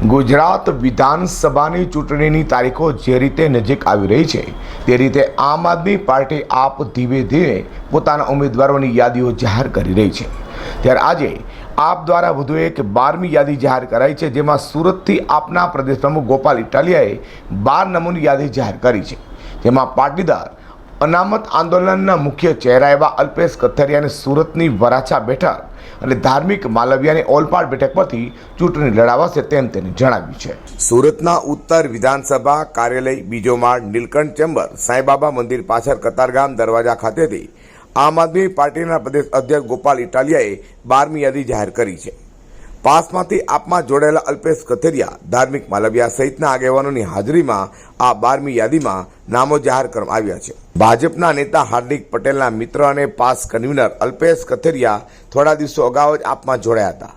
ગુજરાત વિધાનસભાની ચૂંટણીની તારીખો જે રીતે નજીક આવી રહી છે, તે રીતે આમ આદમી પાર્ટી આપ ધીમે ધીમે પોતાના ઉમેદવારોની યાદીઓ જાહેર કરી રહી છે. ત્યારે આજે આપ દ્વારા વધુ એક બારમી યાદી જાહેર કરાઈ છે, જેમાં સુરતથી આપના પ્રદેશ પ્રમુખ ગોપાલ ઇટાલિયાએ બાર નમૂની યાદી જાહેર કરી છે. જેમાં પાટીદાર અનામત આંદોલનના મુખ્ય ચહેરા એવા અલ્પેશ કથરિયાને સુરતની વરાછા બેઠક અને ધાર્મિક માલવિયાની ઓલપાડ બેઠક પરથી ચૂંટણી લડાવાશે તેમ તેને જણાવ્યું છે. સુરતના ઉત્તર વિધાનસભા કાર્યાલય બીજો માળ નીલકંઠ ચેમ્બર સાંઈબાબા મંદિર પાછળ કતારગામ દરવાજા ખાતેથી આમ આદમી પાર્ટીના પ્રદેશ અધ્યક્ષ ગોપાલ ઇટાલિયાએ બારમી યાદી જાહેર કરી છે. પાસમાંથી આપમાં જોડાયેલા અલ્પેશ કથેરિયા ધાર્મિક માલવિયા સહિતના આગેવાનોની હાજરીમાં આ બારમી યાદીમાં નામો જાહેર કરવામાં આવ્યા છે. ભાજપના નેતા હાર્દિક પટેલના મિત્ર અને પાસ કન્વીનર અલ્પેશ કથેરિયા થોડા દિવસો અગાઉ જ આપમાં જોડાયા હતા.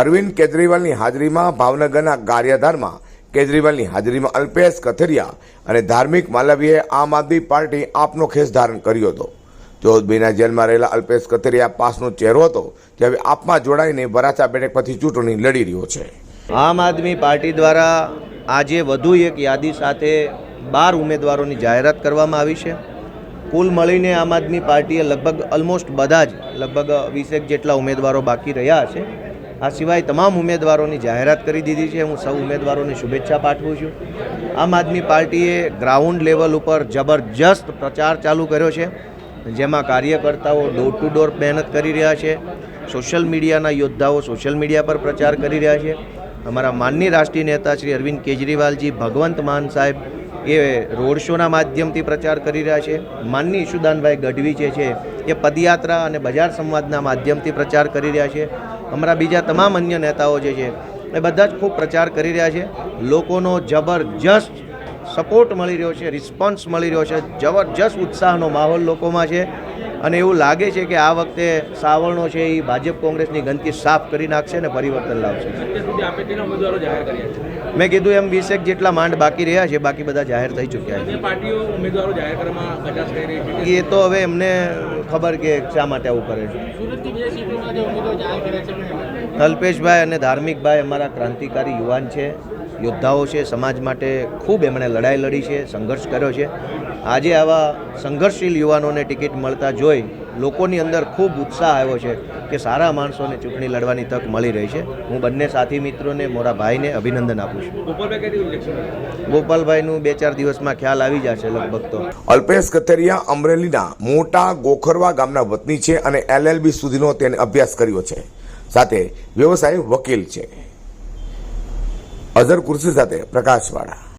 અરવિંદ કેજરીવાલની હાજરીમાં ભાવનગરના ગારિયાધારમાં કેજરીવાલની હાજરીમાં અલ્પેશ કથેરિયા અને ધાર્મિક માલવીએ આમ આદમી પાર્ટી આપનો ખેસ ધારણ કર્યો હતો. ચૌદ જેલમાં રહેલા અલ્પેશ કથેરિયા પાસનો ચહેરો હતો, જે હવે આપમાં જોડાઈને વરાછા બેઠક પરથી ચૂંટણી લડી રહ્યો છે. આમ આદમી પાર્ટી દ્વારા આજે વધુ એક યાદી સાથે બાર ઉમેદવારોની જાહેરાત કરવામાં આવી છે. કુલ મળીને આમ આદમી પાર્ટીએ લગભગ ઓલમોસ્ટ બધા જ, લગભગ વીસેક જેટલા ઉમેદવારો બાકી રહ્યા છે. આ સિવાય તમામ ઉમેદવારોની જાહેરાત કરી દીધી છે. હું સૌ ઉમેદવારોને શુભેચ્છા પાઠવું છું. આમ આદમી પાર્ટીએ ગ્રાઉન્ડ લેવલ ઉપર જબરજસ્ત પ્રચાર ચાલુ કર્યો છે. જેમાં કાર્યકર્તાઓ ડોર ટુ ડોર મહેનત કરી રહ્યા છે. સોશિયલ મીડિયાના યોદ્ધાઓ સોશિયલ મીડિયા પર પ્રચાર કરી રહ્યા છે. અમારા માનની રાષ્ટ્રીય નેતા શ્રી અરવિંદ કેજરીવાલજી, ભગવંત માન સાહેબ એ રોડ શોના માધ્યમથી પ્રચાર કરી રહ્યા છે. માનની ઈશુદાનભાઈ ગઢવી જે છે, એ પદયાત્રા અને બજાર સંવાદના માધ્યમથી પ્રચાર કરી રહ્યા છે. અમારા બીજા તમામ અન્ય નેતાઓ જે છે, એ બધા જ ખૂબ પ્રચાર કરી રહ્યા છે. લોકોનો જબરજસ્ત સપોર્ટ મળી રહ્યો છે, રિસ્પોન્સ મળી રહ્યો છે, જબરજસ્ત ઉત્સાહનો માહોલ લોકોમાં છે. અને એવું લાગે છે કે આ વખતે સાવરણો છે એ ભાજપ કોંગ્રેસની ગંદકી સાફ કરી નાખશે અને પરિવર્તન લાવશે. મેં કીધું એમ વીસેક જેટલા માંડ બાકી રહ્યા છે બાકી બધા જાહેર થઈ ચૂક્યા છે. એ તો હવે એમને ખબર કે શા માટે આવું કરે છે. કલ્પેશભાઈ અને ધાર્મિકભાઈ અમારા ક્રાંતિકારી યુવાન છે. યોદ્ધાઓ છે સમાજ માટે ખૂબ એમણે લડાઈ લડી છે સંઘર્ષ કર્યો છે. આજે આવા સંઘર્ષશીલ યુવાનોને ટિકિટ મળતા જોઈ લોકોની અંદર ખૂબ ઉત્સાહ આવ્યો છે કે સારા માણસોને ચૂંટણી લડવાની તક મળી રહી છે. હું બંને સાથી મિત્રોને મોરા ભાઈને અભિનંદન આપું છું. ગોપાલભાઈનું બે ચાર દિવસમાં ખ્યાલ આવી જશે લગભગ તો. અલ્પેશ કથેરિયા અમરેલીના મોટા ગોખરવા ગામના વતની છે અને એલએલબી સુધીનો તેને અભ્યાસ કર્યો છે. સાથે વ્યવસાય વકીલ છે. अजर कुर्सी जाते प्रकाशवाडा